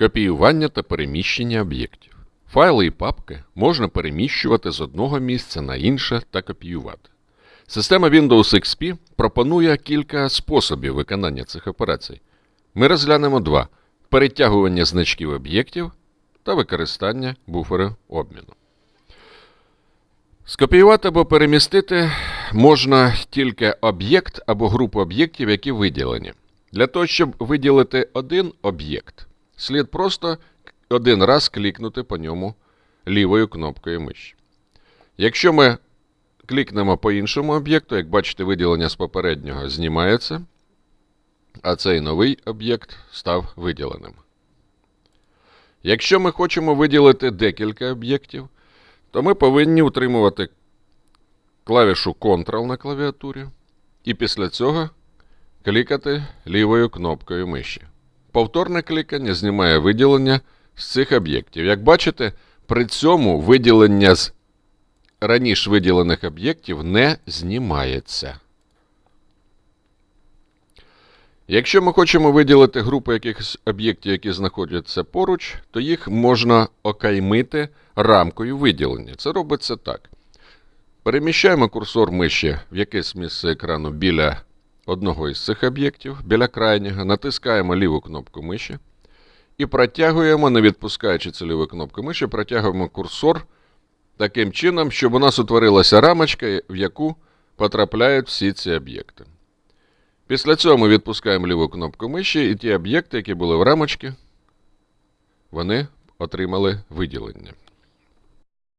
Копіювання та переміщення об'єктів. Файли і папки можна переміщувати з одного місця на інше та копіювати. Система Windows XP пропонує кілька способів виконання цих операцій. Ми розглянемо два: перетягування значків об'єктів та використання буферу обміну. Скопіювати або перемістити можна тільки об'єкт або групу об'єктів, які виділені. Для того, щоб виділити один об'єкт, слід просто один раз клікнути по ньому лівою кнопкою миші. Якщо ми клікнемо по іншому об'єкту, як бачите, виділення з попереднього знімається, а цей новий об'єкт став виділеним. Якщо ми хочемо виділити декілька об'єктів, то ми повинні утримувати клавішу Ctrl на клавіатурі і після цього клікати лівою кнопкою миші. Повторне клікання знімає виділення з цих об'єктів. Як бачите, при цьому виділення з раніше виділених об'єктів не знімається. Якщо ми хочемо виділити групу якихось об'єктів, які знаходяться поруч, то їх можна окаймити рамкою виділення. Це робиться так. Переміщаємо курсор миші в якесь місце екрану біля одного із цих об'єктів, біля крайнього, натискаємо ліву кнопку миші і протягуємо, не відпускаючи цю кнопку миші, протягуємо курсор таким чином, щоб у нас утворилася рамочка, в яку потрапляють всі ці об'єкти. Після цього ми відпускаємо ліву кнопку миші, і ті об'єкти, які були в рамочці, вони отримали виділення.